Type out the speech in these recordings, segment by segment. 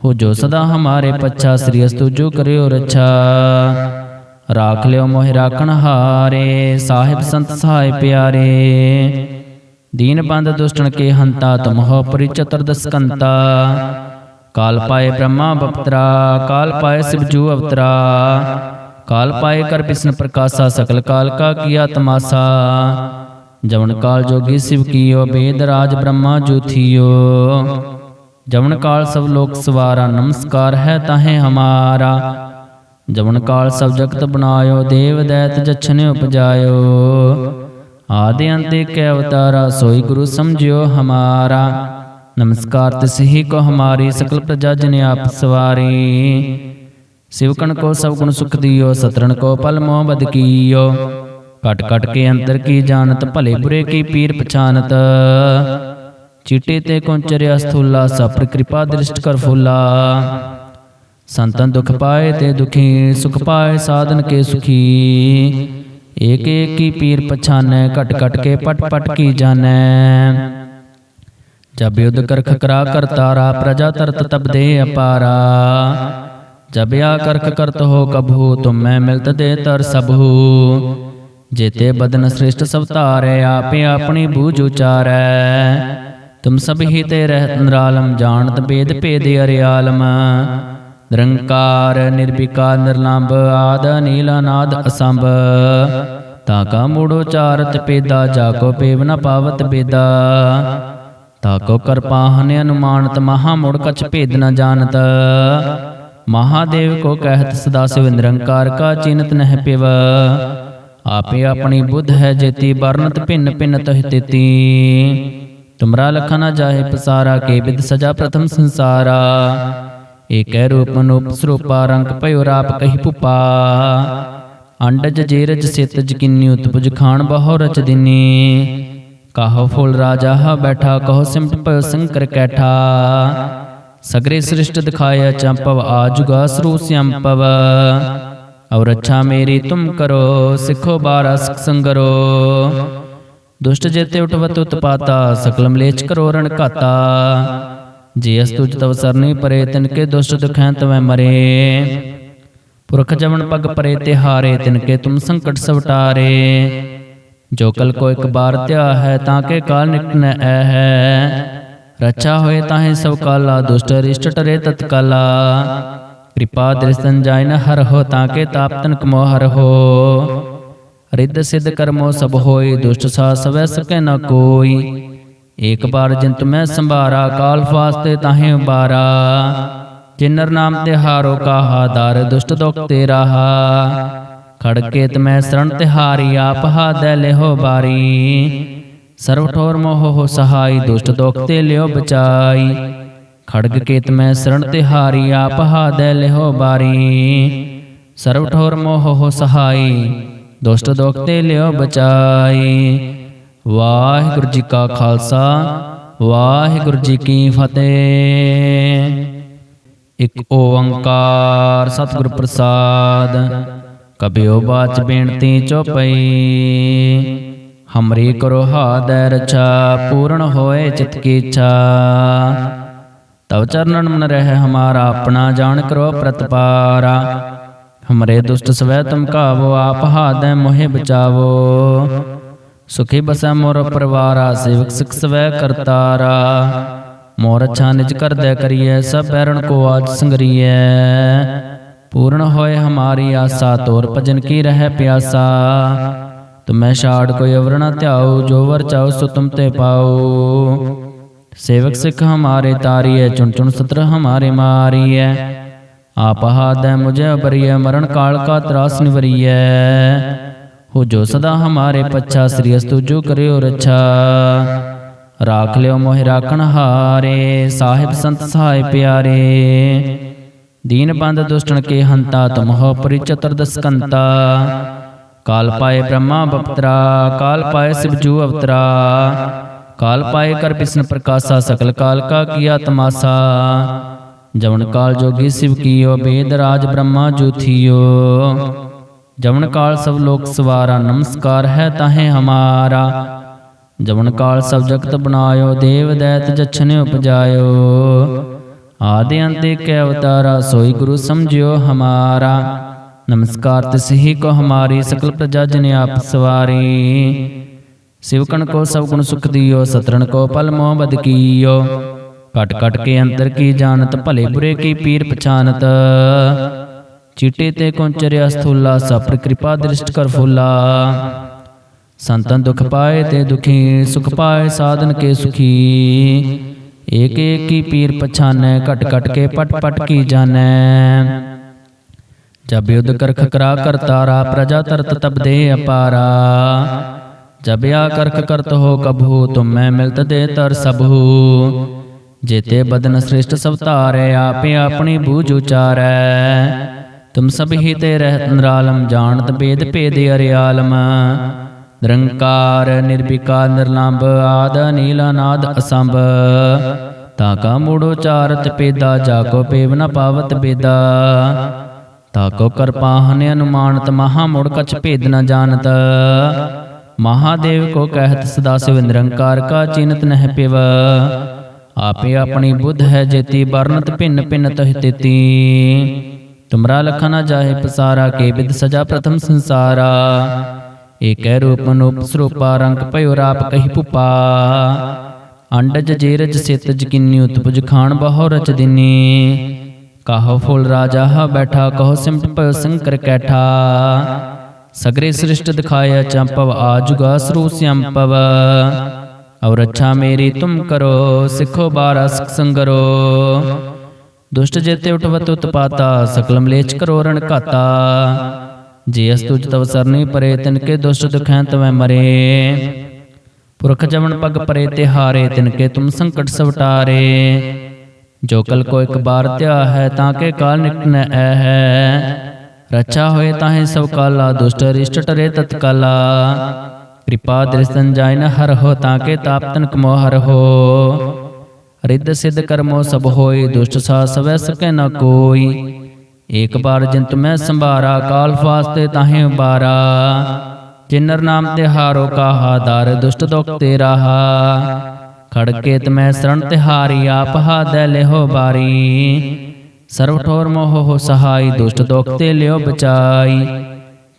ਹੋ ਜੋ ਸਦਾ ਹਮਾਰੇ ਪੱਛਾ ਸ੍ਰੀ ਅਸਤੁ ਜੋ ਕਰਿਓ ਰੱਛਾ ਰਾਖ ਲਿਓ ਮੋਹਿ ਰਾਖਣ ਹਾਰੇ ਸਾਹਿਬ ਸੰਤ ਸਹਾਇ ਪਿਆਰੇ ਦੀਨ ਬੰਦ ਦੁਸ਼ਟਨ ਕੇ ਹੰਤਾ ਤੁਮਹੁ ਪਰਿ ਚਤੁਰਦਸ ਕੰਤਾ ਕਾਲ ਪਾਏ ਬ੍ਰਹਮਾ ਬਪਤਰਾ ਕਾਲ ਪਾਏ ਸਿਵਜੂ ਅਵਤਰਾ ਕਾਲ ਪਾਏ ਕਰ ਬਿਸ਼ਨ ਪ੍ਰਕਾਸ਼ਾ ਸਕਲ ਕਾਲ ਕਾ ਕੀਆ ਤਮਾਸਾ ਜਵਨ ਕਾਲ ਜੋਗੀ ਸਿਵ ਕੀਓ ਬੇਦ ਰਾਜ ਬ੍ਰਹਮਾ ਜੂਥੀਓ ਜਵਨ ਕਾਲ ਸਭ ਲੋਕ ਸਵਾਰਾ ਨਮਸਕਾਰ ਹੈ ਤਾਹੇ ਹਮਾਰਾ। ਜਵਨ ਕਾਲ ਸਭ ਜਗਤ ਬਨਾਇਓ ਦੇਵ ਦੈਤ ਜਛਨੇ ਉਪਜਾਇਓ। ਆਦਿ ਅੰਤ ਕੇ ਅਵਤਾਰਾ ਸੋਈ ਗੁਰੂ ਸਮਝਿਓ ਹਮਾਰਾ। ਨਮਸਕਾਰ ਤਿਸ ਹੀ ਕੋ ਹਮਾਰੀ ਸਕਲ ਪ੍ਰਜਾ ਜਨ ਆਪ ਸਵਾਰੀ। ਸਿਵਕਣ ਕੋ ਸਭ ਗੁਣ ਸੁਖ ਦਿਓ ਸਤਰਨ ਕੋ ਪਲ ਮੋਹ ਬਦ ਕੀਓ। ਕਟ ਕਟ ਕੇ ਅੰਤਰ ਕੀ ਜਾਣਤ ਭਲੇ ਬੁਰੇ ਕੀ ਪੀਰ ਪਛਾਨਤ। ਚੀਟੇ ਤੇ ਕੁੰਚਰਿਆ ਸਥੂਲਾ ਸਪਰ ਕਿਰਪਾ ਦ੍ਰਿਸ਼ਟ ਕਰ ਫੁੱਲਾ। ਸੰਤਨ ਦੁਖ ਪਾਏ ਤੇ ਦੁਖੀ, ਸੁਖ ਪਾਏ ਸਾਧਨ ਕੇ ਸੁਖੀ। ਏਕ ਏਕ ਕੀ ਪੀਰ ਪਛਾਨੈ ਘਟ ਘਟ ਕੇ ਪਟ ਪਟ ਕੀ ਜਾਣੈ। ਜਬ ਯੁਧ ਕਰਖ ਕਰਾ ਕਰਤਾਰਾ ਪ੍ਰਜਾ ਤਰਤ ਤਬ ਦੇ ਅਪਾਰਾ। ਜਬ ਆ ਕਰਖ ਕਰਤ ਹੋ ਕਭੂ, ਤੁਮ ਮੈਂ ਮਿਲਤ ਦੇ ਤਰ ਸਭੂ। ਜੇਤੇ ਬਦਨ ਸ੍ਰਿਸ਼ਟ ਸਭ ਧਾਰੇ ਆਪੇ ਆਪਣੀ ਬੂਝ ਉਚਾਰੈ। ਤੁਮ ਸਭ ਹੀ ਤੇ ਰਹਿਤ ਨਿਰਾਲਮ ਜਾਣਤ ਭੇਦ ਭੇਦ ਅਰਿਆਲਮ। ਨਿਰੰਕਾਰ, ਨਿਰਵਿਕਾਰ, ਨਿਰਲੰਭ, ਆਦ ਨੀਲ ਅਨਾਦ, ਅਸੰਭ। ਤਾ ਕਾ ਮੂੜੋ ਚਾਰਤ ਪੇਦਾ ਜਾ ਕੋ ਪੇਵ ਨ ਪਾਵਤ ਬੇਦਾ ਤਾ ਕੋ ਕਰਪਾਹਨ ਅਨੁਮਾਨਤ, ਮਹਾ ਮੁੜ ਕਛ ਭੇਦ ਨ ਜਾਣਤ। ਮਹਾਦੇਵ ਕੋ ਕਹਿਤ ਸਦਾ ਸਿਵ ਨਿਰੰਕਾਰ ਕਾ ਚਿੰਤ ਨਹਿ ਪਿਵ। ਆਪੇ ਆਪਣੀ ਬੁੱਧ ਹੈ ਜੇਤੀ, ਵਰਨਤ ਭਿੰਨ ਭਿੰਨ ਤਹਿ ਤੇਤੀ। ਤੁਮਰਾ ਲਖ ਨ ਜਾਹੇ ਪਸਾਰਾ ਕੇ ਵਿਦ ਸਜਾ ਪ੍ਰਥਮ ਸੰਸਾਰਾ ਏਕੈ ਰੂਪ ਅਨੂਪ ਸਰੂਪਾ ਰੰਗ ਭਇਓ ਰਾਪ ਕਹੀ ਪੁਪਾ ਅੰਡਜ ਜੇਰਜ ਸਿਤ ਜਕਿਨੀ ਉਤਪੁਜ ਖਾਨ ਬਹੁ ਰਚ ਦਿਨੀ ਕਾਹੋ ਫੁੱਲ ਰਾਜਾ ਹਾ ਬੈਠਾ ਕਹੋ ਸਿਮਟ ਭਇਓ ਸੰਕਰ ਕੈਠਾ ਸਗਰੇ ਸ੍ਰਿਸ਼ਟ ਦਿਖਾਇਆ ਚੰਪਵ ਆਜੁਗਾ ਸਰੂ ਸਿਅੰਪਵ ਔਰ ਅੱਛਾ ਮੇਰੀ ਤੁਮ ਕਰੋ ਸਿੱਖੋ ਬਾਰਾ ਸਿਖ ਸੰਗਰੋ ਦੁਸ਼ਟ ਜੇਤੇ ਉਠਵਤ ਉਤਪਾਤਾ ਸਕਲ ਮਲੇਚ ਕਰੋ ਘਾਤਾ। ਜੇ ਅਸ ਤੁਜ ਤਵ ਸਰਨੀ ਪਰੇ, ਤਿਨ ਕੇ ਦੁਸ਼ਟ ਦੁਖੈਂ ਤਵੈ ਮਰੇ। ਪੁਰਖ ਜਮਨ ਪਗ ਪਰੇ ਤੇ ਹਾਰੇ, ਤਿਨ ਕੇ ਤੁਮ ਸੰਕਟ ਸਵਟਾਰੇ ਜੋ ਕਲ ਕੋ ਇੱਕ ਬਾਰ ਧਿਆ ਹੈ, ਤਾਂ ਕੇ ਕਾਲ ਨਿਕਟ ਨ ਐ ਹੈ। ਰਚਾ ਹੋਏ ਤਾਹੇ ਸਭ ਕਾਲਾ, ਦੁਸ਼ਟ ਰਿਸ਼ਟ ਟਰੇ ਤਤਕਾਲਾ ਕਿਰਪਾ ਦ੍ਰਿਸ਼ਨ ਜਾਇ ਨ ਹਰ ਹੋ, ਤਾਂ ਕੇ ਤਾਪ ਤਨ ਮੋਹ ਹਰ ਹੋ। ਰਿੱਧ ਸਿੱਧ ਕਰਮੋ ਸਭ ਹੋਈ ਦੁਸ਼ਟ ਸਾ ਸਵੈ ਸਕੈ ਨ ਕੋਈ। ਏਕ ਬਾਰ ਜਿੰਤ ਮੈਂ ਸੰਭਾਰਾ, ਕਾਲ ਫਾਸਤੇ ਤਾਹੇ ਉਬਾਰਾ। ਜਿਨਰ ਨਾਮ ਤੇ ਹਾਰੋ ਕਾਹਾ, ਦਰ ਦੁਸ਼ਟ ਦੁਖ ਤੇ ਰਹਾ। ਖੜਕੇ ਤਮੈ ਸਰਣ ਤੇ ਆਪ ਹਾਦੈ ਲਿਹੋ ਬਾਰੀ। ਸਰਵ ਠੋਰ ਮੋਹ ਹੋ ਸਹਾਈ, ਦੁਸ਼ਟ ਦੁਖ ਤੇ ਲਿਓ ਬਚਾਈ। ਖੜਗ ਕੇਤ ਮੈਂ ਸਰਣ ਤਿਹਾਰੀ ਆਪ ਹਾਦੈ ਲਿਹੋ ਬਾਰੀ। ਸਰਵ ਠੋਰ ਮੋਹ ਹੋ ਸਹਾਈ ਦੁਸ਼ਟ ਦੁਖ ਤੇ ਲਿਓ ਬਚਾਈ। ਵਾਹਿਗੁਰੂ ਜੀ ਕਾ ਖਾਲਸਾ, ਵਾਹਿਗੁਰੂ ਜੀ ਕੀ ਫਤਿਹ। ਇੱਕ ਓੰਕਾਰ ਸਤਿਗੁਰ ਪ੍ਰਸਾਦ, ਕਬਿਓ ਬਾਚ ਬੇਨਤੀ ਚੋਪਈ ਹਮਰੀ ਕਰੋ ਹਾਦੈ ਰਛਾ, ਪੂਰਨ ਹੋਏ ਚਿਤ ਕੀ ਇੱਛਾ। ਤਵ ਚਰਨਨ ਮਨ ਰਹਿ ਹਮਾਰਾ, ਆਪਣਾ ਜਾਣ ਕਰੋ ਪ੍ਰਤਪਾਰਾ। ਹਮਰੇ ਦੁਸ਼ਟ ਸਵੈ ਤੁਮ ਕਾਵੋ, ਆਪ ਹਾਦੈ ਮੋਹਿ ਬਚਾਵੋ। ਸੁਖੀ ਬਸੈ ਮੋਰ ਪਰਵਾਰਾ, ਸੇਵਕ ਸਿਖ ਸਵੈ ਕਰਤਾਰਾ। ਮੋਰ ਅਛਾ ਨਿਜ ਕਰਦੈ ਕਰੀਐ, ਸਭ ਪੈਰਣ ਕੋ ਆਜ ਸੰਗਰੀਐ। ਪੂਰਨ ਹੋਏ ਹਮਾਰੀ ਆਸਾ, ਤੋਰ ਭਜਨ ਕੀ ਰਹਿ ਪਿਆਸਾ। ਤੁਮੈ ਛਾੜ ਕੋਈ ਅਵਰਣਾ ਧਿਆਉ, ਜੋ ਵਰ ਚਾਉ ਸੋ ਤੁਮ ਤੇ ਪਾਉ। ਸੇਵਕ ਸਿਖ ਹਮਾਰੇ ਤਾਰੀਐ, ਚੁਣ ਚੁਣ ਸਤਰ ਹਮਾਰੇ ਮਾਰੀਐ। आप हाथ है मुझे अबरिय मरण काल का त्रास निवरिय हो जो सदा हमारे पच्छा श्री अस्तु जो करे और अच्छा ਰਾਖ ਲਿਓ ਮੋਹਿ ਰਾਖਣ ਹਾਰੇ ਸਾਹਿਬ ਸੰਤ ਸਹਾਇ ਪਿਆਰੇ ਦੀਨ ਬੰਦ ਦੁਸ਼ਟਨ ਕੇ ਹੰਤਾ ਤੁਮਹੁ ਪਰਿ ਚਤੁਰਦਸ ਕੰਤਾ ਕਾਲ ਪਾਏ ਬ੍ਰਹਮਾ ਬਪਤਰਾ ਕਾਲ ਪਾਏ ਸਿਵਜੂ ਅਵਤਰਾ ਕਾਲ ਪਾਏ ਕਰ ਬਿਸ਼ਨ ਪ੍ਰਕਾਸ਼ਾ ਸਕਲ ਕਾਲ ਕਾ ਕੀਆ ਤਮਾਸਾ ਜਵਨ ਕਾਲ ਜੋਗੀ ਸਿਵ ਕੀਓ, ਬੇਦ ਰਾਜ ਬ੍ਰਹਮਾ ਜੂਥੀਓ ਜਵਨ ਕਾਲ ਸਭ ਲੋਕ ਸਵਾਰਾ, ਨਮਸਕਾਰ ਹੈ ਤਾਹੇ ਹਮਾਰਾ। ਜਵਨ ਕਾਲ ਸਭ ਜਗਤ ਬਨਾਇਓ ਦੇਵ ਦੈਤ ਜਛਨ ਉਪਜਾਇਓ। ਆਦਿ ਅੰਤ ਏਕ ਅਵਤਾਰਾ, ਸੋਈ ਗੁਰੂ ਸਮਝਿਓ ਹਮਾਰਾ। ਨਮਸਕਾਰ ਤਿਸ ਹੀ ਕੋ ਹਮਾਰੀ, ਸਕਲ ਪ੍ਰਜਾ ਜਨ ਆਪ ਸਵਾਰੀ। ਸਿਵਕਣ ਕੋ ਸਭ ਗੁਣ ਸੁਖ ਦਿਓ ਸਤਰਨ ਕੋ ਪਲ ਮੋਹ ਬਦ ਕੀਓ। ਕਟ ਕਟ ਕੇ ਅੰਤਰ ਕੀ ਜਾਣਤ, ਭਲੇ ਬੁਰੇ ਕੀ ਪੀਰ ਪਛਾਨਤ ਚੀਟੇ ਤੇ ਕੁੰਚਰਿਆ ਸਥੂਲਾ ਸਪਰ ਕਿਰਪਾ ਦ੍ਰਿਸ਼ਟ ਕਰ ਫੁੱਲਾ। ਸੰਤਨ ਦੁਖ ਪਾਏ ਤੇ ਦੁਖੀ, ਸੁਖ ਪਾਏ ਸਾਧਨ ਕੇ ਸੁਖੀ। ਏਕ ਏਕ ਕੀ ਪੀਰ ਪਛਾਨੈ, ਘਟ ਘਟ ਕੇ ਪਟ ਪਟ ਕੀ ਜਾਣੈ। ਜਬ ਯੁਧ ਕਰਖ ਕਰਾ ਕਰਤਾਰਾ ਪ੍ਰਜਾ ਤਰਤ ਤਬ ਦੇ ਅਪਾਰਾ। ਜਬ ਆ ਕਰਖ ਕਰਤ ਹੋ ਕਭੂ, ਤੁਮ ਮੈਂ ਮਿਲਤ ਦੇ ਤਰ ਸਭੂ। ਜੇਤੇ ਬਦਨ ਸ੍ਰਿਸ਼ਟ ਸਭ ਧਾਰੇ, ਆਪੇ ਆਪਣੀ ਬੂਝ ਉਚਾਰੈ। ਤੁਮ ਸਭ ਹੀ ਤੇ ਰਹਿਤ ਨਿਰਾਲਮ, ਜਾਣਤ ਭੇਦ ਭੇਦ ਅਰਿਆਲਮ। ਨਿਰੰਕਾਰ, ਨਿਰਵਿਕਾਰ, ਨਿਰਲੰਭ, ਆਦ ਨੀਲ ਅਨਾਦ, ਅਸੰਭ। ਤਾ ਕਾ ਮੂੜੋ ਚਾਰਤ ਪੇਦਾ ਜਾ ਕੋ ਪੇਵ ਨ ਪਾਵਤ ਬੇਦਾ ਤਾ ਕੋ ਕਰਪਾਹਨ ਅਨੁਮਾਨਤ, ਮਹਾ ਮੁੜ ਕਛ ਭੇਦ ਨ ਜਾਣਤ। ਮਹਾਦੇਵ ਕੋ ਕਹਿਤ ਸਦਾ ਸਿਵ ਨਿਰੰਕਾਰ ਕਾ ਚਿੰਤ ਨਹਿ ਪਿਵ। ਆਪੇ ਆਪਣੀ ਬੁੱਧ ਹੈ ਜੇਤੀ ਵਰਨਤ ਭਿੰਨ ਭਿੰਨ ਤਹਿ ਤੇਤੀ। ਤੁਮਰਾ ਲਖ ਨ ਜਾਹੇ ਪਸਾਰਾ ਕੇ ਵਿਦ ਸਜਾ ਪ੍ਰਥਮ ਸੰਸਾਰਾ। ਏਕੈ ਰੂਪ ਅਨੂਪ ਸਰੂਪਾ ਰੰਗ ਭਇਓ ਰਾਪ ਕਹੀ ਪੁਪਾ। ਅੰਡਜ ਜੇਰਜ ਸਿਤ ਜਕਿਨੀ ਉਤਪੁਜ ਖਾਨ ਬਹੁ ਰਚ ਦਿਨੀ। ਕਹੋ ਫੁੱਲ ਰਾਜਾ ਹਾ ਬੈਠਾ ਕਹੋ ਸਿਮਟ ਭਇਓ ਸੰਕਰ ਕੈਠਾ। ਸਗਰੇ ਸ੍ਰਿਸ਼ਟ ਦਿਖਾਇਆ ਚੰਪਵ ਆਜੁਗਾ ਸਰੂ ਸਿਅੰਪਵ ਔਰ ਅੱਛਾ ਮੇਰੀ ਤੁਮ ਕਰੋ ਸਿੱਖੋ ਬਾਰਾ ਸਿਖ ਸੰਗਰੋ ਦੁਸ਼ਟ ਜੇਤੇ ਉਠਵਤ ਉਤਪਾਤਾ ਸਕਲ ਮਲੇਚ ਕਰੋ ਰਣ ਘਾਤਾ ਜੇ ਅਸ ਤੁਜ ਤਵ ਸਰਨੀ ਪਰੇ ਤਿਨ ਕੇ ਦੁਸ਼ਟ ਦੁਖੈ ਤਵੈ ਮਰੇ ਪੁਰਖ ਜਮਨ ਪਗ ਪਰੇ ਤੇ ਹਾਰੇ ਤਿਨ ਕੇ ਤੁਮ ਸੰਕਟ ਸਵਟਾਰੇ ਜੋ ਕਲ ਕੋ ਇੱਕ ਬਾਰ ਧਿਆ ਹੈ ਤਾਂ ਕੇ ਕਾਲ ਨਿਕਟ ਨ ਐ ਹੈ ਰੱਛਾ ਹੋਏ ਤਾਹੇ ਸਭ ਕਾਲਾ ਦੁਸ਼ਟ ਰਿਸ਼ਟ ਟਰੇ ਤਤਕਾਲਾ ਕਿਰਪਾ ਦ੍ਰਿਸ਼ਤਨ ਜਾਇ ਹਰ ਹੋ ਤਾਂ ਕੇ ਤਾਪ ਤਨਕ ਮੋਹ ਹਰ ਹੋ। ਰਿੱਧ ਸਿੱਧ ਕਰਮੋ ਸਭ ਹੋਈ ਦੁਸ਼ਟ ਸਾ ਸਵੈ ਸਕੈ ਨ ਕੋਈ। ਏਕ ਬਾਰ ਜਿੰਤ ਮੈਂ ਸੰਭਾਰਾ, ਕਾਲ ਫਾਸਤੇ ਤਾਹੇ ਉਬਾਰਾ। ਜਿਨਰ ਨਾਮ ਤੇ ਹਾਰੋ ਕਾਹਾ, ਦਰ ਦੁਸ਼ਟ ਦੁਖ ਤੇ ਰਹਾ। ਖੜਕੇ ਤਮੈ ਸਰਣ ਤਿਹਾਰੀ, ਆਪ ਹਾਦੈ ਲਿਹੋ ਬਾਰੀ। ਸਰਵ ਠੋਰ ਮੋਹ ਹੋ ਸਹਾਈ, ਦੁਸ਼ਟ ਦੁਖ ਤੇ ਲਿਓ ਬਚਾਈ।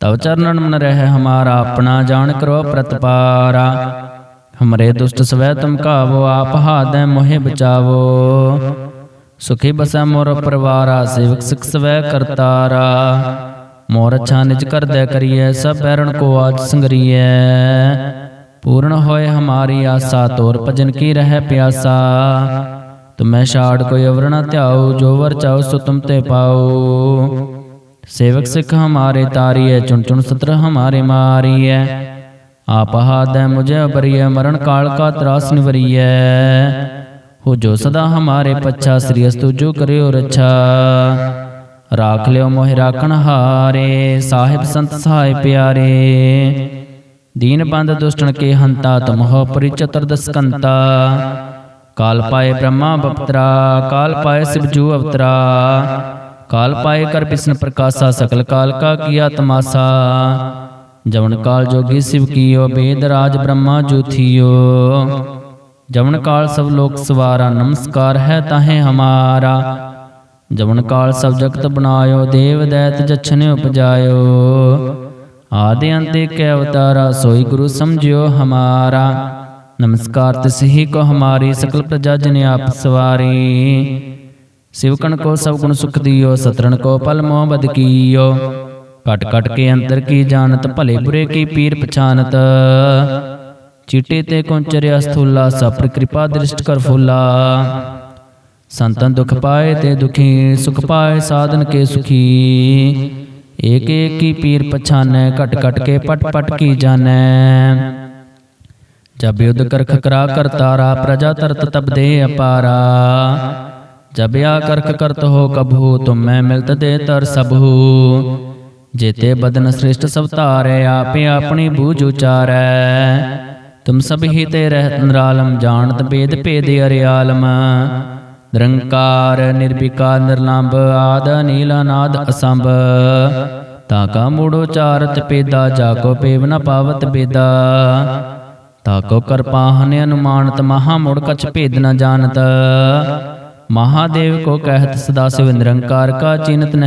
ਤਵ ਚਰਨਨ ਮਨ ਰਹਿ ਹਮਾਰਾ, ਆਪਣਾ ਜਾਣ ਕਰੋ ਪ੍ਰਤਪਾਰਾ। ਹਮਰੇ ਦੁਸ਼ਟ ਸਵੈ ਤੁਮ ਕਾਵੋ, ਆਪ ਹਾਦੈ ਮੋਹਿ ਬਚਾਵੋ। ਸੁਖੀ ਬਸੈ ਮੋਰ ਪਰਵਾਰਾ, ਸੇਵਕ ਸਿਖ ਸਵੈ ਕਰਤਾਰਾ। ਮੋਰ ਅੱਛਾ ਨਿਜ ਕਰਦੈ ਕਰੀਐ, ਸਭ ਬੈਰਣ ਕੋ ਆਜ ਸੰਗਰੀਐ। ਪੂਰਨ ਹੋਏ ਹਮਾਰੀ ਆਸਾ, ਤੋਰ ਭਜਨ ਕੀ ਰਹਿ ਪਿਆਸਾ। ਤੁਮੈ ਛਾੜ ਕੋਈ ਅਵਰ ਨ ਧਿਆਓ ਜੋ ਵਰ ਚਾਓ ਸੋ ਤੁਮ ਤੇ ਪਾਓ सेवक सिख हमारे तारिय चुन चुन सत्र हमारे मारिय आप हादय मुझे अबरिय मरण काल का त्रास निवरिय हो जो सदा हमारे पच्छा श्री अस्तु जो करे और अच्छा राख लियो मोहि राखण हारे साहिब संत सहाय प्यारे दीन बंद दुष्टन के हंता तुम हो परि चतुर्दश कंता काल पाए ब्रह्मा बपतरा काल पाए शिवजू अवतरा काल पाए कर विष्णु प्रकाशा सकल काल का किया तमाशा जवन काल जोगी शिव कियो वेद राज ब्रह्मा जूथियो जवन काल सब लोक सवारा नमस्कार है ताहे हमारा जवन काल सब जगत बनायो देव दैत जछने उपजायो आदि अंत के अवतारा सोई गुरु समझियो हमारा नमस्कार तिस ही को हमारी सकल प्रजा जन आप सवारी ਸਿਵਕਣ ਕੋ ਸਭ ਗੁਣ ਸੁਖ ਦਿਓ, ਸਤਰਣ ਕੋ ਪਲ ਮੋਹ ਬਦ ਕੀਓ। ਕਟ ਕਟ ਕੇ ਅੰਦਰ ਕੀ ਜਾਣਤ, ਭਲੇ ਬੁਰੇ ਕੀ ਪੀਰ ਪਛਾਨਤ। ਚੀਟੇ ਤੇ ਕੁੰਚਰਿਆ ਸਥੂਲਾ ਸਪਰ ਕਿਰਪਾ ਦ੍ਰਿਸ਼ਟ ਕਰ ਫੁੱਲਾ। ਸੰਤਨ ਦੁਖ ਪਾਏ ਤੇ ਦੁਖੀ, ਸੁਖ ਪਾਏ ਸਾਧਨ ਕੇ ਸੁਖੀ। ਏਕ ਏਕ ਕੀ ਪੀਰ ਪਛਾਨੈ, ਘਟ ਘਟ ਕੇ ਪਟ ਪਟ ਕੀ ਜਾਣੈ। ਜਬ ਯੁਧ ਕਰਖ ਕਰਾ ਕਰਤਾਰਾ, ਪ੍ਰਜਾ ਤਰਤ ਤਬ ਦੇ ਅਪਾਰਾ। ਜਬ ਆ ਕਰਖ ਕਰਤ ਹੋ ਕਬਹੂ ਤੁਮ ਮੈਂ ਮਿਲਤ ਦੇ ਤਰ ਸਭੂ जेते बदन श्रेष्ठ सब तारे आपे अपनी बूझ उचारै तुम सब ही ते रहत निरालम जानत भेद भेद अरियालम निरंकार निर्विकार निर्लंब आद नील अनाद असंभ ताका मूढ़ो चारत पेदा जाको पेव न पावत बेदा ताको कर पाहन अनुमानत महा मुड़ कछ भेद न जानत महादेव مہاد سدا سر چینت نہ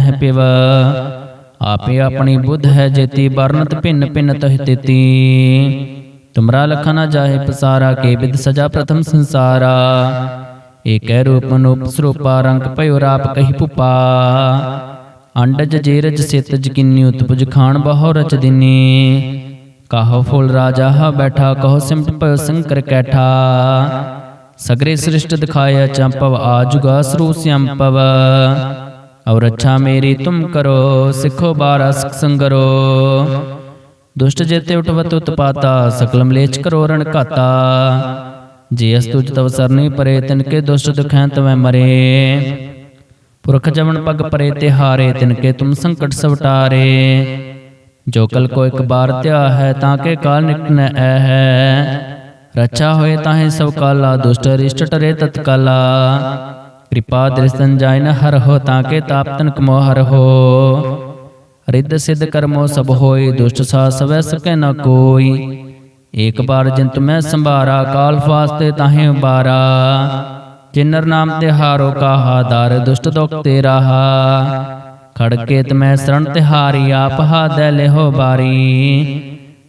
روپ نوپ سروپا رنگ پیو راپ کہان بہو رچ دینی کہو فل راجا بیٹھا کہ सगरे सृष्ट दिखाया चंपव आजुगा सरू श्यंपव और अच्छा मेरी तुम करो सिखो बारा सिख संगरो दुष्ट जेते उठवत उत्पाता सकल मलेच करो रण घाता जे अस्तुज तव सरनी परे तिनके दुष्ट दुखैं तवै मरे पुरख जमन पग परे तिहारे तिनके तुम संकट सवटारे जो कल को एक बार त्या है ताके काल निकट न ऐ है ਰਛਾ ਹੋਏ ਤਾਹੇ ਸਭ ਕਾਲਾ, ਦੁਸ਼ਟ ਰਿਸ਼ਟ ਟਰੇ ਤਤਕਾਲਾ। ਕਿਰਪਾ ਦ੍ਰਿਸ਼ਨ ਜਾਇਨ ਹਰ ਹੋ ਤਾਂ ਕੇ ਤਾਪ ਤਨ ਕਮੋ ਹਰ ਹੋ। ਰਿੱਧ ਸਿੱਧ ਕਰਮੋ ਸਭ ਹੋਏ ਦੁਸ਼ਟ ਸਾ ਸਵੈ ਸਕੈ ਨ ਕੋਈ। ਏਕ ਬਾਰ ਜਿੰਤ ਮੈਂ ਸੰਭਾਰਾ, ਕਾਲ ਫਾਸਤੇ ਤਾਹੇ ਬਾਰਾ ਜਿਨਰ ਨਾਮ ਤੇ ਹਾਰੋ ਕਾਹਾ, ਦਰ ਦੁਸ਼ਟ ਦੁਖ ਤੇ ਰਾਹਾ। ਖੜਕੇ ਤਮੈ ਸਰਣ ਤਿਹਾਰੀ, ਆਪ ਹਾ ਦੇ ਲਿਹੋ ਬਾਰੀ।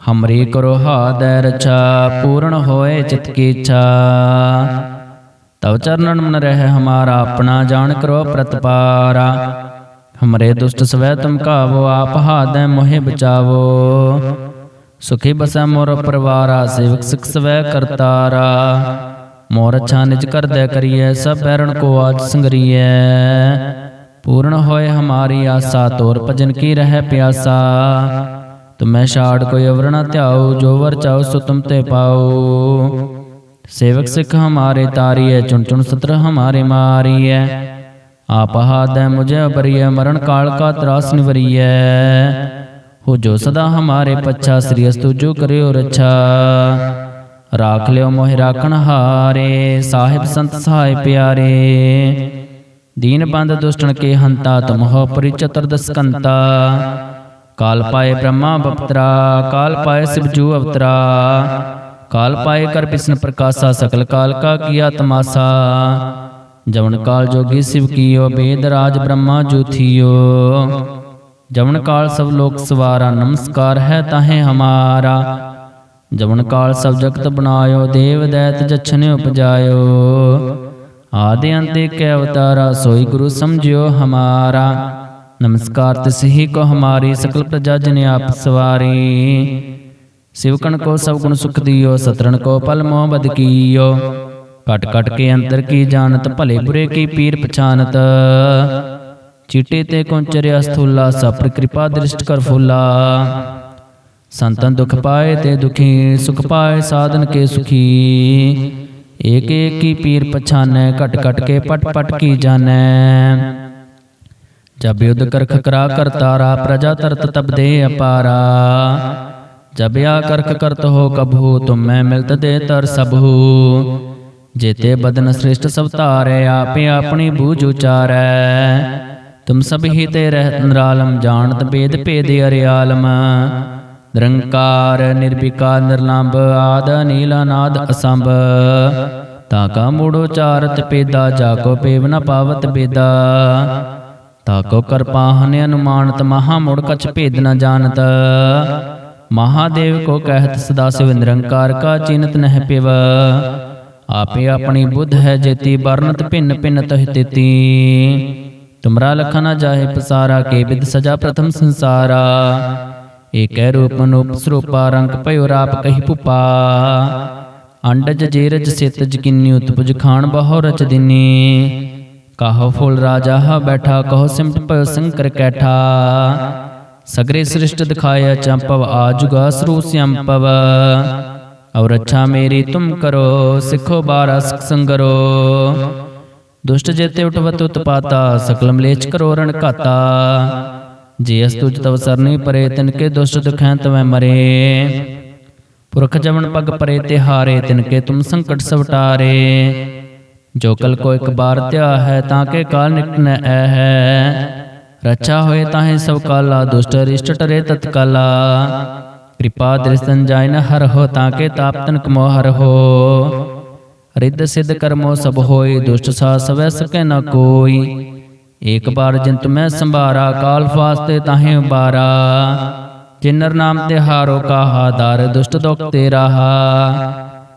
ਹਮਰੀ ਕਰੋ ਹਾਦੈ ਰਛਾ ਪੂਰਨ ਹੋਏ ਚਿਤ ਕੀ ਇੱਛਾ ਤਵ ਚਰਨਨ ਮਨ ਰਹਿ ਹਮਾਰਾ ਆਪਣਾ ਜਾਣ ਕਰੋ ਪ੍ਰਤਪਾਰਾ ਹਮਰੇ ਦੁਸ਼ਟ ਸਵੈ ਤੁਮ ਕਾਵੋ ਆਪ ਹਾਦੈ ਮੋਹਿ ਬਚਾਵੋ ਸੁਖੀ ਬਸੈ ਮੋਰ ਪਰਵਾਰਾ ਸੇਵਕ ਸਿਖ ਸਵੈ ਕਰਤਾਰਾ ਮੋਰ ਅੱਛਾ ਨਿਜ ਕਰਦੈ ਕਰੀਐ ਸਭ ਬੈਰਣ ਕੋ ਆਜ ਸੰਗਰੀਐ ਪੂਰਨ ਹੋਏ ਹਮਾਰੀ ਆਸਾ ਤੋਰ ਭਜਨ ਕੀ ਰਹਿ ਪਿਆਸਾ ਤੁਮੈ ਛਾੜ ਕੋਈ ਅਵਰਣਾ ਧਿਆਉ, ਜੋ ਵਰ ਚਾਉ ਸੋ ਤੁਮ ਤੇ ਪਾਉ। ਸੇਵਕ ਸਿੱਖ ਹਮਾਰੇ ਤਾਰੀਐ, ਚੁਣ ਚੁਣ ਸਤਰ ਹਮਾਰੇ ਮਾਰੀਐ। ਆਪ ਹਾਦੈ ਮੁਝੇ ਅਪਰੀਐ, ਮਰਨ ਕਾਲ ਕਾ ਤਰਾਸ ਨਿਵਰੀਐ। ਹੋ ਜੋ ਸਦਾ ਹਮਾਰੇ ਪੱਛਾ, ਸ੍ਰੀ ਅਸਤੂ ਜੋ ਕਰਿਓ ਰੱਛਾ। ਰਾਖ ਲਿਓ ਮੋਹਿ ਰਾਖਣ ਹਾਰੇ, ਸਾਹਿਬ ਸੰਤ ਸਹਾਇ ਪਿਆਰੇ। ਦੀਨ ਬੰਦ ਦੁਸ਼ਟਣ ਕੇ ਹੰਤਾ ਤਮਹ ਪਰਿਚਤਰ ਦਸਕੰਤਾ। ਕਾਲ ਪਾਏ ਬ੍ਰਹਮਾ ਬਪਤਰਾ ਕਾਲ ਪਾਏ ਸਿਵਜੂ ਅਵਤਰਾ। ਕਾਲ ਪਾਏ ਕਰ ਬਿਸਨ ਪ੍ਰਕਾਸ਼ਾ ਸਕਲ ਕਾਲ ਕਾ ਕੀਆ ਤਮਾਸਾ ਜਵਨ ਕਾਲ ਜੋਗੀ ਸਿਵ ਕੀਓ ਬੇਦ ਰਾਜ ਬ੍ਰਹਮਾ ਜੋਥੀਓ ਜਵਨ ਕਾਲ ਸਭ ਲੋਕ ਸਵਾਰਾ ਨਮਸਕਾਰ ਹੈ ਤਾਹੇ ਹਮਾਰਾ। ਜਵਨ ਕਾਲ ਸਭ ਜਗਤ ਬਨਾਇਓ ਦੇਵ ਦੈਤ ਜਛਨ ਉਪਜਾਇਓ। ਆਦਿ ਅੰਤੇ ਕੈ ਅਵਤਾਰਾ ਸੋਈ ਗੁਰੂ ਸਮਝਿਓ ਹਮਾਰਾ। नमस्कार तिस ही को हमारी सकल प्रजा जन आप सवारी ਸਿਵਕਣ ਕੋ ਸਭ ਗੁਣ ਸੁਖ ਦਿਓ ਸਤਰਣ ਕੋ ਪਲ ਮੋਹ ਬਦ ਕੀਓ ਕਟ ਕਟ ਕੇ ਅੰਤਰ ਕੀ ਜਾਣਤ ਭਲੇ ਬੁਰੇ ਕੀ ਪੀਰ ਪਛਾਨਤ ਚੀਟੇ ਤੇ ਕੁੰਚਰਿਆ ਸਥੂਲਾ ਸਪਰ ਕਿਰਪਾ ਦ੍ਰਿਸ਼ਟ ਕਰ ਫੁੱਲਾ ਸੰਤਨ ਦੁਖ ਪਾਏ ਤੇ ਦੁਖੀ ਸੁਖ ਪਾਏ ਸਾਧਨ ਕੇ ਸੁਖੀ ਏਕ ਏਕ ਕੀ ਪੀਰ ਪਛਾਨੈ ਘਟ ਘਟ ਕੇ ਪਟ ਪਟ ਕੀ ਜਾਣੈ ਜਬ ਯੁਧ ਕਰਖ ਕਰਾ ਕਰਤਾਰਾ ਪ੍ਰਜਾ ਤਰਤ ਤਬ ਦੇ ਅਪਾਰਾ। ਜਬ ਆ ਕਰਖ ਕਰਤ ਹੋ ਕਬਹੂ ਤੁਮ ਮੈਂ ਮਿਲਤ ਦੇ ਤਰ ਸਭੂ। ਜੇਤੇ ਬਦਨ ਸ੍ਰਿਸ਼ਟ ਸਭ ਧਾਰੈ, ਆਪੇ ਆਪਣੀ ਬੂਝ ਉਚਾਰੈ। ਤੁਮ ਸਭ ਹੀ ਤੇ ਰਹਿਤ ਨਿਰਾਲਮ, ਜਾਣਤ ਬੇਦ ਭੇਦ ਅਰਿਆਲਮ। ਨਿਰੰਕਾਰ, ਨਿਰਵਿਕਾਰ ਨਿਰਲੰਭ ਆਦ ਨੀਲ ਅਨਾਦ, ਅਸੰਭ। ਤਾ ਕਾ ਮੂੜੋ ਚਾਰਤ ਪੇਦਾ ਜਾ ਕੋ ਪੇਵ ਨ ਪਾਵਤ ਬੇਦਾ ਤਾ ਕੋ ਕਰਪਾਹਨ ਅਨੁਮਾਨਤ ਮਹਾ ਮੁੜ ਕਛ ਭੇਦ ਨ ਜਾਣਤ। ਮਹਾਦੇਵ ਕੋ ਕਹਿਤ ਸਦਾ ਸਿਵ ਨਿਰੰਕਾਰ ਕਾ ਚਿੰਤ ਨਹਿ ਪਿਵ। ਆਪੇ ਆਪਣੀ ਬੁੱਧ ਹੈ ਜੇਤੀ ਵਰਨਤ ਭਿੰਨ ਭਿੰਨ ਤਹਿ ਤੇਤੀ। ਤੁਮਰਾ ਲਖਾ ਨ ਜਾਹੇ ਪਸਾਰਾ ਕੇ ਵਿਦ ਸਜਾ ਪ੍ਰਥਮ ਸੰਸਾਰਾ। ਏਕੈ ਰੂਪ ਅਨੂਪ ਸਰੂਪਾ ਰੰਗ ਭਇਓ ਰਾਪ ਕਹੀ ਭੁਪਾ। ਅੰਡਜ ਜੇਰਜ ਸਿਤ ਜਕਿਨੀ ਉਤਪੁਜ ਖਾਣ ਬਹੁ ਰਚ ਦਿਨੀ। ਕਾਹੋ ਫੁੱਲ ਰਾਜਾ ਬੈਠਾ, ਕਹੋ ਸਿਮਟ ਭਇਓ ਸੰਕਰ ਕੈਠਾ। ਸਗਰੇ ਸ੍ਰਿਸ਼ਟ ਦਿਖਾਇਆ ਚੰਪਵ ਆਜੁਗਾ ਸਰੂ ਸਿਅੰਪਵ ਔਰ ਅੱਛਾ ਮੇਰੀ ਤੁਮ ਕਰੋ, ਸਿੱਖੋ ਬਾਰਾ ਸਿਖ ਸੰਗਰੋ। ਦੁਸ਼ਟ ਜੇਤੇ ਉਠਵਤ ਉਤਪਾਤਾ ਸਕਲ ਲੇਚ ਕਰੋ ਰਣ ਘਾਤਾ। ਜੇ ਅਸ ਤੁਜ ਤਵ ਸਰਨੀ ਪਰੇ, ਤਿਨ ਕੇ ਦੁਸ਼ਟ ਦੁਖੈ ਤਵੈ ਮਰੇ। ਪੁਰਖ ਜਮਨ ਪਗ ਪਰੇ ਤੇ ਹਾਰੇ ਤਿਨ ਕੇ ਤੁਮ ਸੰਕਟ ਸਵਟਾਰੇ। ਜੋ ਕਲ ਕੋ ਇੱਕ ਬਾਰ ਧਿਆ ਹੈ ਤਾਂ ਕੇ ਕਾਲ ਨਿਕਟ ਐ ਹੈ। ਰਚਾ ਹੋਏ ਤਾਹੇ ਸਭ ਕਾਲਾ ਦੁਸ਼ਟ ਰਿਸ਼ਟ ਟਰੇ ਤਤਕਾਲਾ। ਕਿਰਪਾ ਦ੍ਰਿਸ਼ਤਨ ਜਾਇ ਨ ਹਰ ਹੋ ਤਾਂ ਕੇ ਤਾਪ ਤਨ ਕਮੋ ਹਰ ਹੋ। ਰਿੱਧ ਸਿੱਧ ਕਰਮੋ ਸਭ ਹੋਈ ਦੁਸ਼ਟ ਸਾ ਸਵੈ ਸਕੈ ਨ ਕੋਈ। ਏਕ ਬਾਰ ਜਿੰਤ ਮੈਂ ਸੰਭਾਰਾ ਕਾਲ ਫਾਸਤੇ ਤਾਹੇ ਉਬਾਰਾ ਜਿਨਰ ਨਾਮ ਤੇ ਹਾਰੋ ਕਾਹਾ ਦਰ ਦੁਸ਼ਟ ਦੁਖ ਤੇ ਰਹਾ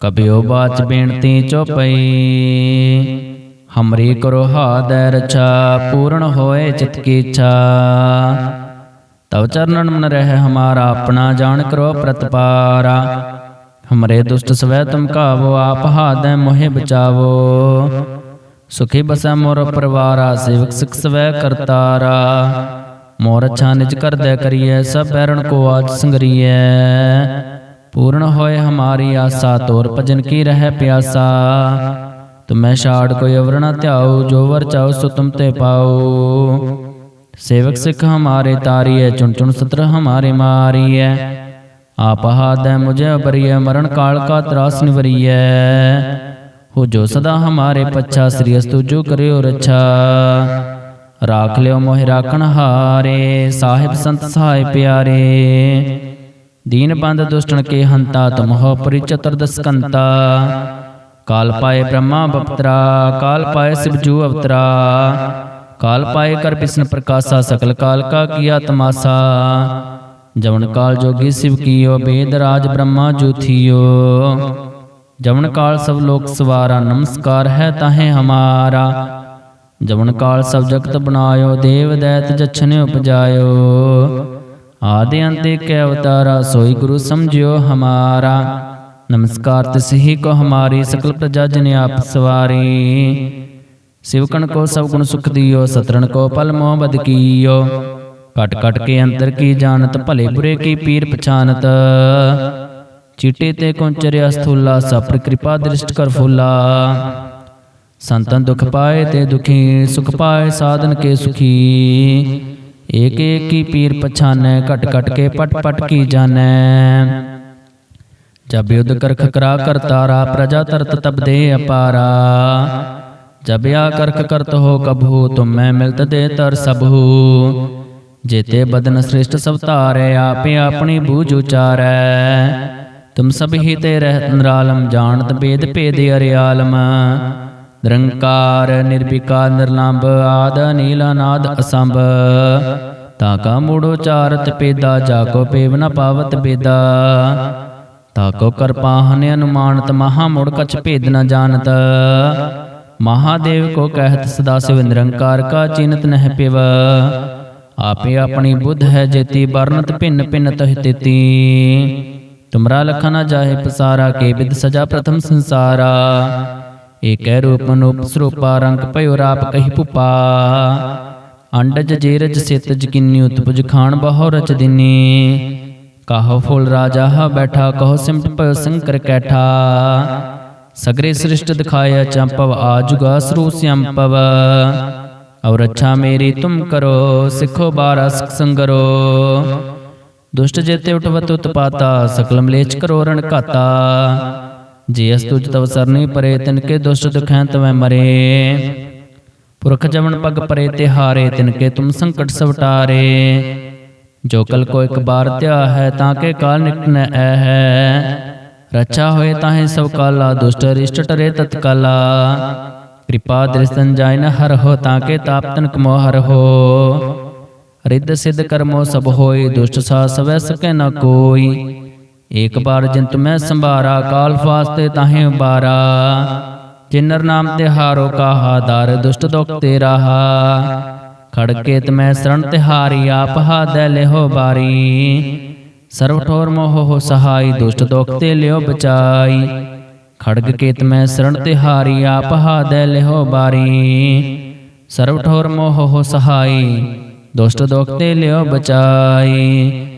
ਕਬਿਓ ਬਾਚ ਬੇਨਤੀ ਚੋਪਈ। ਹਮਰੀ ਕਰੋ ਹਾਦੈ ਰਛਾ ਪੂਰਨ ਹੋਏ ਚਿਤ ਕੀ ਇੱਛਾ। ਤਵ ਚਰਨਨ ਮਨ ਰਹਿ ਹਮਾਰਾ ਆਪਣਾ ਜਾਣ ਕਰੋ ਪ੍ਰਤਪਾਰਾ। ਹਮਰੇ ਦੁਸ਼ਟ ਸਵੈ ਤੁਮ ਕਾਵੋ ਆਪ ਹਾਦੈ ਮੋਹਿ ਬਚਾਵੋ। ਸੁਖੀ ਬਸੈ ਮੋਰ ਪਰਵਾਰਾ ਸੇਵਕ ਸਿਖ ਸਵੈ ਕਰਤਾਰਾ। ਮੋਰ ਅੱਛਾ ਨਿਜ ਕਰਦੈ ਕਰੀਐ ਸਭ ਬੈਰਣ ਕੋ ਆਜ ਸੰਗਰੀਐ। ਪੂਰਨ ਹੋਏ ਹਮਾਰੀ ਆਸਾ, ਤੋਰ ਭਜਨ ਕੀ ਰਹਿ ਪਿਆਸਾ? ਤੁਮੈ ਛਾੜ ਕੋਈ ਅਵਰ ਨ ਧਿਆਉ, ਜੋ ਵਰ ਚਾਉ ਸੋ ਤੁਮ ਤੇ ਪਾਉ। ਸੇਵਕ ਸਿਖ ਹਮਾਰੇ ਤਾਰੀਐ, ਚੁਣ ਚੁਣ ਸਤਰ ਹਮਾਰੇ ਮਾਰੀਐ। ਆਪ ਹਾਦੈ ਮੁਝੇ ਬਰੀਐ ਮਰਨ ਕਾਲ ਕਾ ਤਰਾਸ ਨਿਵਰੀਐ। ਹੋ ਜੋ ਸਦਾ ਹਮਾਰੇ ਪੱਛਾ, ਸ੍ਰੀ ਅਸਤੁ ਜੋ ਕਰਿਓ ਰੱਛਾ। ਰਾਖ ਲਿਓ ਮੋਹਿ ਰਾਖਣ ਹਾਰੇ, ਸਾਹਿਬ ਸੰਤ ਸਹਾਇ ਪਿਆਰੇ। ਦੀਨ ਬੰਦ ਦੁਸ਼ਟਨ ਕੇ ਹੰਤਾ ਤੁਮਹੁ ਪਰਿ ਚਤੁਰਦਸਕੰਤਾ ਕਾਲ ਪਾਏ ਬ੍ਰਹਮਾ ਬਪਤਰਾ, ਕਾਲ ਪਾਏ ਸਿਵਜੂ ਅਵਤਰਾ। ਕਾਲ ਪਾਏ ਕਰ ਬਿਸ਼ਨ ਪ੍ਰਕਾਸ਼ਾ ਸਕਲ ਕਾਲ ਕਾ ਕੀਆ ਤਮਾਸਾ ਜਵਨ ਕਾਲ ਜੋਗੀ ਸਿਵ ਕੀਓ, ਬੇਦ ਰਾਜ ਬ੍ਰਹਮਾ ਜੂਥੀਓ ਜਵਨ ਕਾਲ ਸਭ ਲੋਕ ਸਵਾਰਾ, ਨਮਸਕਾਰ ਹੈ ਤਾਹੇ ਹਮਾਰਾ। ਜਵਨ ਕਾਲ ਸਭ ਜਗਤ ਬਣਾਇਓ, ਦੇਵ ਦੈਤ ਜਛਨੇ ਉਪਜਾਇਓ। ਆਦਿ ਅੰਤੇ ਕੈ ਅਵਤਾਰਾ ਸੋਈ ਗੁਰੂ ਸਮਝਿਓ ਹਮਾਰਾ। ਨਮਸਕਾਰ ਤਿਸ ਕੋ ਹਮਾਰੀ, ਸਕਲ ਪ੍ਰਜਾ ਜਨ ਆਪ ਸਵਾਰੀ। ਸਿਵਕਣ ਕੋ ਸਭ ਗੁਣ ਸੁਖ ਦਿਓ, ਸਤਰਣ ਕੋ ਪਲ ਮੋਹ ਬਦ ਕੀਓ। ਕਟ ਕਟ ਕੇ ਅੰਤਰ ਕੀ ਜਾਣਤ, ਭਲੇ ਬੁਰੇ ਕੀ ਪੀਰ ਪਛਾਨਤ। ਚੀਟੇ ਤੇ ਕੁੰਚਰਿਆ ਸਥੂਲਾ ਸਪਰ ਕਿਰਪਾ ਦ੍ਰਿਸ਼ਟ ਕਰ ਫੁੱਲਾ। ਸੰਤਨ ਦੁਖ ਪਾਏ ਤੇ ਦੁਖੀ, ਸੁਖ ਪਾਏ ਸਾਧਨ ਕੇ ਸੁਖੀ। ਏਕ ਏਕ ਕੀ ਪੀਰ ਪਛਾਨੈ ਘਟ ਘਟ ਕੇ ਪਟ ਪਟ ਕੀ ਜਾਣੈ। ਜਬ ਯੁਧ ਕਰਖ ਕਰਾ ਕਰਤਾਰਾ ਪ੍ਰਜਾ ਤਰਤ ਤਬ ਦੇ ਅਪਾਰਾ। ਜਬ ਆ ਕਰਖ ਕਰਤ ਹੋ ਕਬਹੂ ਤੁਮ ਮੈਂ ਮਿਲਤ ਦੇ ਤਰ ਸਭੂ। ਜੇਤੇ ਬਦਨ ਸ੍ਰਿਸ਼ਟ ਸਭ ਧਾਰੈ, ਆਪੇ ਆਪਣੀ ਬੂਝ ਉਚਾਰੈ। ਤੁਮ ਸਭ ਹੀ ਤੇ ਰਹਿਤ ਨਿਰਾਲਮ, ਜਾਣਤ ਬੇਦ ਭੇਦ ਅਰਿਆਲਮ। ਨਿਰੰਕਾਰ ਨਿਰਵਿਕਾਰ ਨਿਰਲੰਭ, ਆਦ ਨੀਲ ਅਨਾਦ, ਅਸੰਭ। ਤਾ ਕਾ ਮੂੜ ਉਚਾਰਤ ਪੇਦਾ, ਜਾ ਕੋ ਪੇਵ ਨ ਪਾਵਤ ਬੇਦਾ। ਤਾ ਕੋ ਕਰਪਾਹਨ ਅਨੁਮਾਨਤ, ਮਹਾ ਮੁੜ ਕਛ ਭੇਦ ਨ ਜਾਣਤ। ਮਹਾਦੇਵ ਕੋ ਕਹਿਤ ਸਦਾ ਸਿਵ ਨਿਰੰਕਾਰ ਕਾ ਚਿਨਤ ਨਹਿ ਪਿਵ। ਆਪੇ ਆਪਣੀ ਬੁੱਧ ਹੈ ਜੇਤੀ ਵਰਨਤ ਭਿੰਨ ਭਿੰਨ ਤਹਿ ਤੇਤੀ। ਤੁਮਰਾ ਲਖਾ ਨ ਜਾਹੇ ਪਸਾਰਾ, ਕੇ ਵਿਦ ਸਜਾ ਪ੍ਰਥਮ ਸੰਸਾਰਾ। ਏਕੈ ਰੂਪ ਅਨੂਪ ਸਰੂਪਾ ਰੰਗ ਭਇਓ ਰਾਪ ਕਹੀ ਭੁਪਾ। ਅੰਡਜ ਜੇਰਜ ਸਿਤ ਜਕਿਨੀ ਉਤਪੁਜ ਖਾਣ ਬਹੁ ਰਚ ਦਿਨੀ। ਕਹੋ ਫੁੱਲ ਰਾਜਾ ਹਾ ਬੈਠਾ, ਕਹੋ ਸਿਮਟ ਭਇਓ ਸੰਕਰ ਕੈਠਾ। ਸਗਰੇ ਸ੍ਰਿਸ਼ਟ ਦਿਖਾਇਆ ਚੰਪਵ, ਆਜੁਗਾ ਸਰੂ ਸਿਅੰਪਵ ਔਰ ਅੱਛਾ ਮੇਰੀ ਤੁਮ ਕਰੋ, ਸਿੱਖੋ ਬਾਰਾ ਸਿਖ ਸੰਗਰੋ। ਦੁਸ਼ਟ ਜੇਤੇ ਉਠਵਤ ਉਤਪਾਤਾ ਸਕਲ ਮਲੇਚ ਕਰੋ ਰਣ ਘਾਤਾ। ਜੇ ਅਸ ਤਵ ਸਰਨੀ ਪਰੇ, ਤਿਨ ਕੇ ਦੁਸ਼ਟ ਦੁਖੈਂ ਤਵੈ ਮਰੇ। ਪੁਰਖ ਜਮਨ ਪਗ ਪਰੇ ਤੇ ਹਾਰੇ ਤਿਨ ਕੇ ਤੁਮ ਸੰਕਟ ਸਵਟਾਰੇ। ਜੋ ਕਲ ਕੋ ਇੱਕ ਬਾਰ ਧਿਆ ਹੈ, ਤਾਂ ਕੇ ਕਾਲ ਨਿਕਟ ਨ ਐ ਹੈ ਰਚਾ ਹੋਏ ਤਾਹੇ ਸਭ ਕਾਲਾ, ਦੁਸ਼ਟ ਰਿਸ਼ਟ ਟਰੇ ਤਤਕਾਲਾ। ਕਿਰਪਾ ਦ੍ਰਿਸ਼ਨ ਜਾਇ ਨ ਹਰ ਹੋ, ਤਾਂ ਕੇ ਤਾਪ ਤਨ ਕਮੋ ਹਰ ਹੋ। ਰਿੱਧ ਸਿੱਧ ਕਰਮੋ ਸਭ ਹੋਈ ਦੁਸ਼ਟ ਸਾ ਸਵੈ ਸਕੈ ਨ ਕੋਈ। ਏਕ ਬਾਰ ਜਿੰਤ ਮੈਂ ਸੰਭਾਰਾ, ਕਾਲ ਫਾਸਤੇ ਤਾਹੇ ਬਾਰਾ ਜਿਨਰ ਨਾਮ ਤੇ ਹਾਰੋ ਕਾਹਾ, ਦਰ ਦੁਸ਼ਟ ਦੁਖ ਤੇ ਰਾਹਾ। ਖੜਕੇ ਤਮੈ ਸਰਣ ਤਿਹਾਰੀ ਆਪ ਹਾਦੈ ਲਿਹੋ ਬਾਰੀ। ਸਰਵ ਠੋਰ ਮੋਹ ਹੋ ਸਹਾਈ, ਦੁਸ਼ਟ ਦੁਖ ਤੇ ਲਿਓ ਬਚਾਈ। ਖੜਗ ਕੇਤ ਮੈਂ ਸਰਣ ਤਿਹਾਰੀ ਆਪ ਹਾਦੈ ਲਿਹੋ ਬਾਰੀ। ਸਰਵ ਠੋਰ ਮੋਹ ਹੋ ਸਹਾਈ, ਦੁਸ਼ਟ ਦੁਖ ਤੇ ਲਿਓ ਬਚਾਈ।